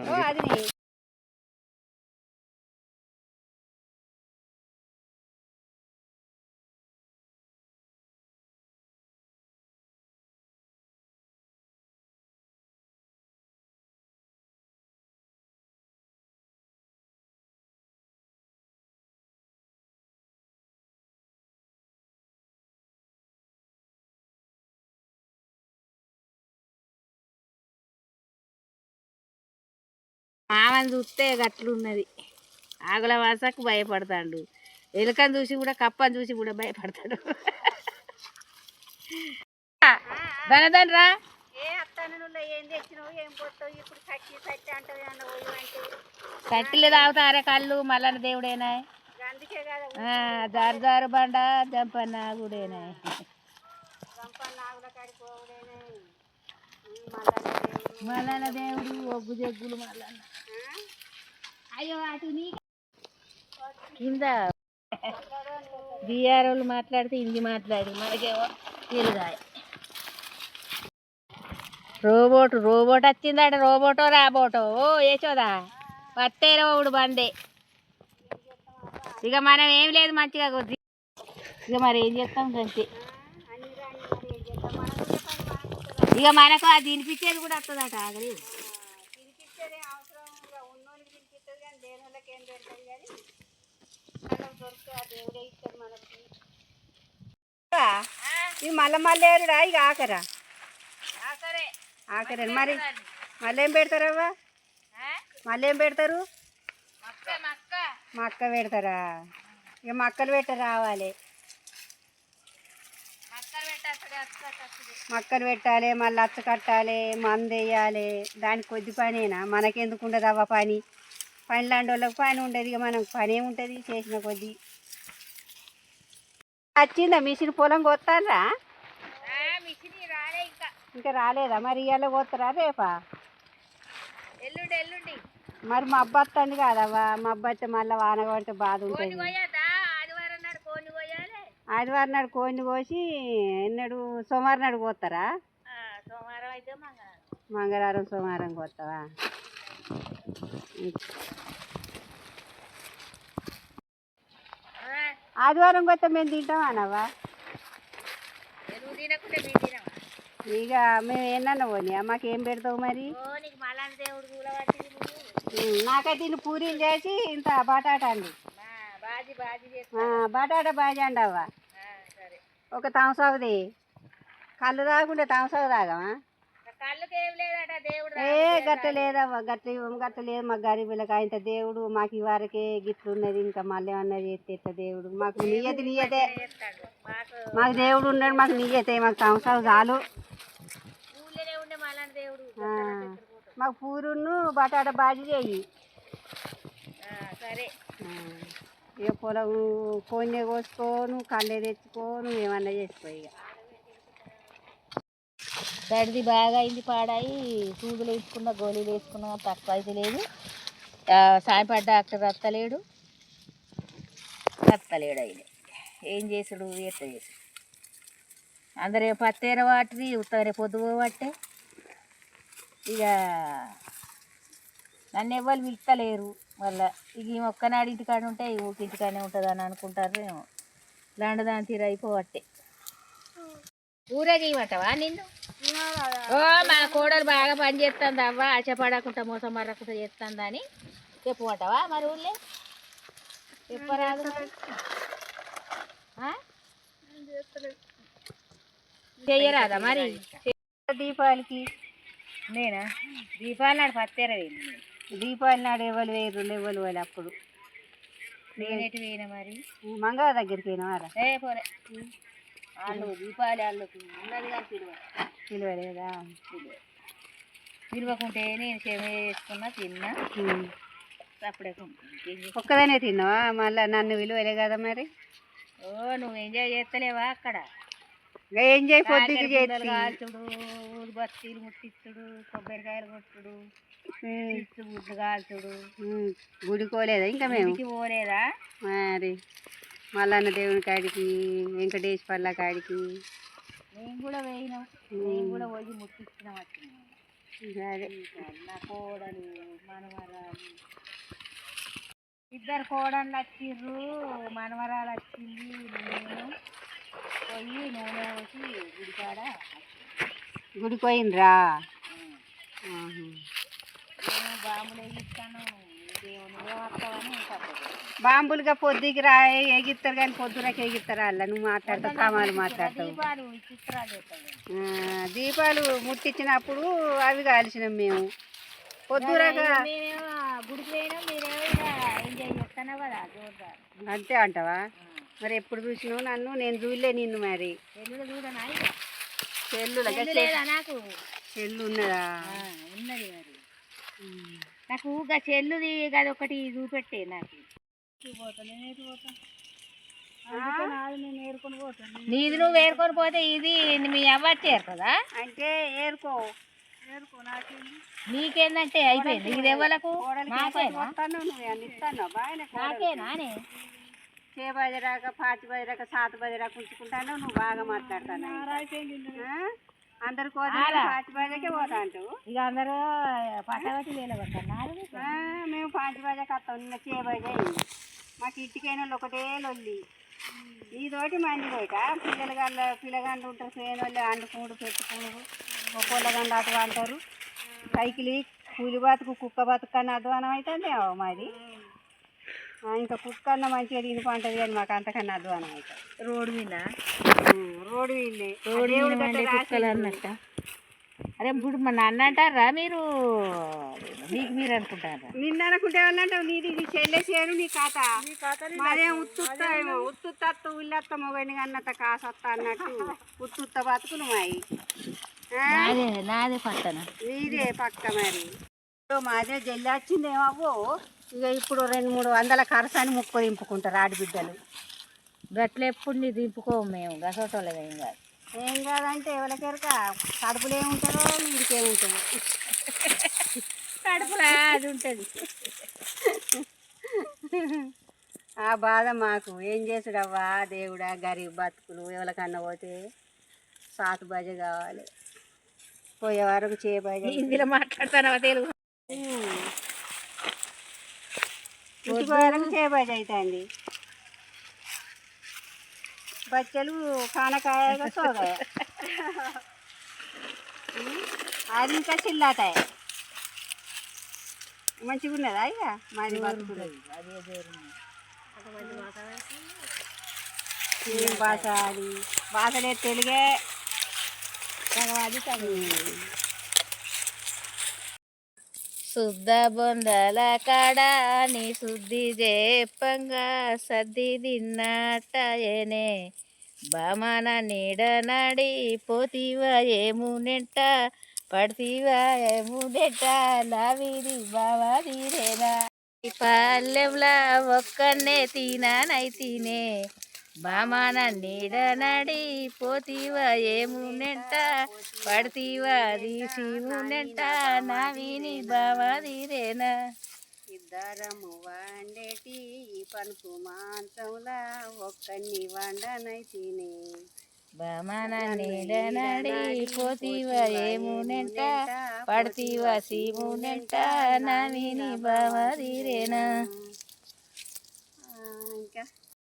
ఓ, అది నీ. మామని చూస్తే గట్లున్నది. ఆగుల వాసకు భయపడతాడు. ఎలుకని చూసి కూడా కప్పని చూసి కూడా భయపడతాడు. ధనధన్ రా. ఏ అత్తను ఏం తెచ్చినావు ఏం పోతావు? ఇప్పుడు కట్టి కట్టి అంటది అన్న పోయి అంటే? కట్టిలు తాగుతారే కళ్ళు మల్లన్న దేవుడేనా? జారు బండ జంపన్న గుడేనా గంపన్న మల్లన్న దేవుడు ఒగ్గు జగ్గులు మల్లన్న అయ్యో అటు నీ కింద. బీఆర్ వాళ్ళు మాట్లాడితే ఇది మాట్లాడి మనకేమో తెలుగాయ రోబోట్ రోబోట్ వచ్చిందట రోబోటో రాబోటో. ఓ ఏచోదా పట్టేరోడు బందే. ఇక మనం ఏం లేదు మంచిగా కొద్ది. ఇక మరి ఏం చేస్తాం కంటే ఇక మనకు అది తినిపించేది కూడా వస్తుందట ఆగలి తినిపించేదే అవసరం ఇక ఉన్నోనికి తినిపిస్తుంది కానీ దేని వాళ్ళకి ఏం పెడతారు కానీ వాళ్ళకి దొరికితే ఆ దేవుడే ఇస్తాడు మనకి. ఇవి మళ్ళా మళ్ళీ ఏరుడా ఇక ఆకరా ఆకరే మరి మళ్ళీ ఏం పెడతారవ్వా మళ్ళీ ఏం పెడతారు? మక్క మక్క. మా అక్క పెడతారా? ఇక మక్కలు పెట్ట రావాలి. మక్కలు పెట్టాలి మళ్ళీ అచ్చ కట్టాలి మందు వేయాలి. దానికి కొద్ది పనేనా? మనకెందుకు ఉండదు అవ్వ పని? పని లాంటి వాళ్ళకి పని ఉండదు ఇక మనం పని ఏముంటుంది చేసిన కొద్ది. వచ్చిందా? మిషన్ పొలం కొత్తారా? ఇంకా రాలేదా? మరి ఇవాళ కొత్తరా రేపా? ఎల్లుండి ఎల్లుండి. మరి మా అబ్బ వస్తుంది కాదవ్వా? మా అబ్బ వస్తే మళ్ళీ వాన పడితే బాధ ఉంటుంది కోయదా ఆదివారం నాడు కోని కోయాలి ఆదివారం నాడు కోడిని కోసి ఎన్నడు సోమవారం నాడు పోతారా సోమవారం అయితే మంగళవారం. మంగళవారం సోమవారం ఆ, ఆదివారం కొత్త మేము తింటాం అనవా నువ్వు తినకుంటే మేము తినవా ఇక మేము ఏమన్నా పోనీ మాకు ఏం పెడతావు మరి? నాకైతే పూరీలు చేసి ఇంత బటాటా అండి బటాటా బాజీ అండి అవ్వ ఆ, సరే. ఒక తామసావుది కళ్ళు తాగుంటే తామసావు తాగమా ఏం గట్ట లేదవ్వ గట్ట గట్ట లేదు. మా గరీబులకు ఆయన దేవుడు మాకు ఈ వరకే గిట్లున్నది ఇంకా మళ్ళీ ఏమన్నా చేస్తే దేవుడు? మాకు నియతి నియతే. మాకు దేవుడు ఉన్నాడు మాకు నియతే మాకు తామసావు చాలు. మాకు పూరును బటాటా బాజీ చెయ్యి. ఆ, సరే. ఇక పొలం కోన్య కోసుకోను కళ్ళే తెచ్చుకోను ఏమన్నా చేసుకో ఇక. గడిది బాగా అయింది పాడాయి సూదులు వేసుకున్న గోళీలు వేసుకున్న తక్కువ అయితే లేదు. ఆ, సాయపడ్డ డాక్టర్ వస్తలేడు వస్తలేడు ఆయన. ఏం చేసుడు ఎట్లా చేసుడు? అందరే పత్తేర వాటిది ఉత్తరే పొద్దు పట్టే. ఇక నన్ను ఎవ్వరు పిలుస్తలేరు మళ్ళా. ఇక ఈ ఒక్కనాడు ఇంటికాడ ఉంటే ఈ ఊరికి ఇంటికాడనే ఉంటుంది అని అనుకుంటారు ఏమో. లాంటి దాని తీరు అయిపోవట్టే. ఊరేగేయమంటావా నిన్ను? ఓ మా కోడలు బాగా పని చేస్తుంది అవ్వ. ఆశపడకుండా మోసం మరకుండా చేస్తుంది అని. చెప్పుకుంటావా మరి ఊళ్ళే? చెప్పరాదు? చెయ్యరాదా మరి? దీపావళికి. నేనా? దీపాలు నాడు పత్తేర దీపావళి నాడు ఎవరు వేరు ఎవరు వాళ్ళు అప్పుడు. నేనేటి వేయిన మరి? మంగళ దగ్గరికి పోయినావారా ఏ పోలే. వాళ్ళు దీపావళి వాళ్ళకు ఉన్నది కానీ పిలువ పిలవలేదా? పిలువకుంటే నేను క్షమ చేసుకున్నా తిన్నా. అప్పుడే. ఒక్కదానే తిన్నావా? మళ్ళీ నన్ను విలువలే కదా మరి? ఓ నువ్వు ఎంజాయ్ చేస్తలేవా అక్కడ? చేయి పొద్దుకి చేసి. కాల్చుడు బస్తీలు ముట్టించుడు కొబ్బరికాయలు కొట్టుడు. గుడ్డు కాల్చుడు గుడికోలేదా ఇంకా మేము? పోలేదా? మరి మల్లన్న దేవుని కాడికి వెంకటేష్ పల్ల కాడికి. మేము కూడా వేయినాం మేము కూడా పోయి ముట్టించినాం నా కోడలు మనవరాలు. ఇద్దరు కోడళ్ళు వచ్చిర్రు మనవరాలు వచ్చింది నేను పోయి నూనె వచ్చి గుడికాడ గుడికి పోయినరా బాంబులుగా పొద్దుకి రా ఎగిస్తారు కానీ పొద్దునకి ఎగిస్తారు అల్ల నువ్వు మాట్లాడతావు కామాలు మాట్లాడతావు. దీపాలు ముట్టించినప్పుడు అవి కాల్చినాం మేము. పొద్దురగా అంతే అంటావా? మరి ఎప్పుడు చూసినావు నన్ను? నేను చూడలే నిన్ను మరి. చెల్లు చెల్లు ఉన్నదా? ఉన్నది మరి. నాకు ఊగా చెల్లుది అది ఒకటి చూపెట్టే నాకు. నీది నువ్వు వేరుకొని పోతే ఇది మీ అవ్వచ్చారు కదా? అంటే ఏరుకో. నీకేందంటే అయిపోయింది? ఇది నాకేనానే చే బజరాక పాచి బజరాక సాత బజరాక ఉంచుకుంటాను నువ్వు బాగా మాట్లాడతాను? అందరు కోత పాచి బజకే పోతా అంటావు ఇక అందరూ పట్టబట్టి ఆ, మేము పాచి బజాకి వస్తాం నిన్న చే బజ అయింది మాకు ఇంటికైన ఒకటే లొల్లి. ఈతోటి మంది తోట. పిల్లలు గల్ల పిల్లగాండ్లు ఉంటారు చేయని వాళ్ళు అండుకుండు పెట్టుకుండు గంట అటు అంటారు. సైకిల్ కూలి బతుకు కుక్క బతుకు కన్నా అధ్వానం అవుతుంది మాది ఇంకా కుక్క అన్న మంచిగా తిని పంటది కానీ మాకు అంతకన్నా అధ్వానం అవుతుంది రోడ్డు మీద? రోడ్డు వీళ్ళే రోడ్డు కుక్కలు అన్నట్ట? అరే ఇప్పుడు మా నాన్న అంటారా మీరు? మీకు మీరు అనుకుంటారా? నిన్న అనుకుంటే వాళ్ళంటావు నీది ఇది చెల్లేసేను నీ ఖాత. మాదేం ఉత్తుత్త ఏమో. ఉత్తుత్త ఉల్లత్త మొగని అన్నత కాసత్త అన్నట్టు ఉత్తుత్త బతుకులు మాయి? నాదే నాదే పట్టణ నీదే పక్క మరి. మాదే జల్లి వచ్చిందేమో ఇక ఇప్పుడు రెండు మూడు వందల కరసాని ముక్కు దింపుకుంటారు ఆడబిడ్డలు. గట్ల ఎప్పుడు నీ దింపుకోము మేము గసోటోళ్ళం ఏం కాదు. ఏం కాదంటే ఎవరికెరక కడుపులో ఏముంటారో వీడికేముంటారో కడుపులా అది ఉంటుంది. ఆ బాధ మాకు. ఏం చేసుడవ్వా? దేవుడా గరీబ్ బతుకులు ఎవరికన్నా పోతే సాతు బజ కావాలి. పోయే వరకు చే బజ హిందీలో మాట్లాడతానవా తెలుగు? ఇంటికి పోయే వరకు చే బజ అవుతుంది బచ్చలు కానకాయ సోగాయ అది ఇంకా చిల్లాటాయి. మంచిగా ఉన్నదా ఇక? మాది బతుకులు ఏం భాష అది? భాషలే తెలుగే. అది సగం శుద్ధ బొందల కడాని శుద్ధి చెప్పంగా సద్ది తిన్నట్టయనే బామన నీడ నడి పోతివా ఏమునెంట పడితివా ఏమునెంట లావిరి బావా తీరేనా. ఈ పల్లెంలా ఒక్కనే తిననైతినే బామాన నీడ నడి పోతివా ఏమునెంట పడితివా తీసిమునెంట నా విని బావా తీరేనా ఇద్దరము వండేటి పనుకు మాంసంలా ఒక్కని వండనై తిని బామాన నీడ నడి పోతివా ఏమునెంట పడితివా సీమునెంట నా విని బావా తీరేనా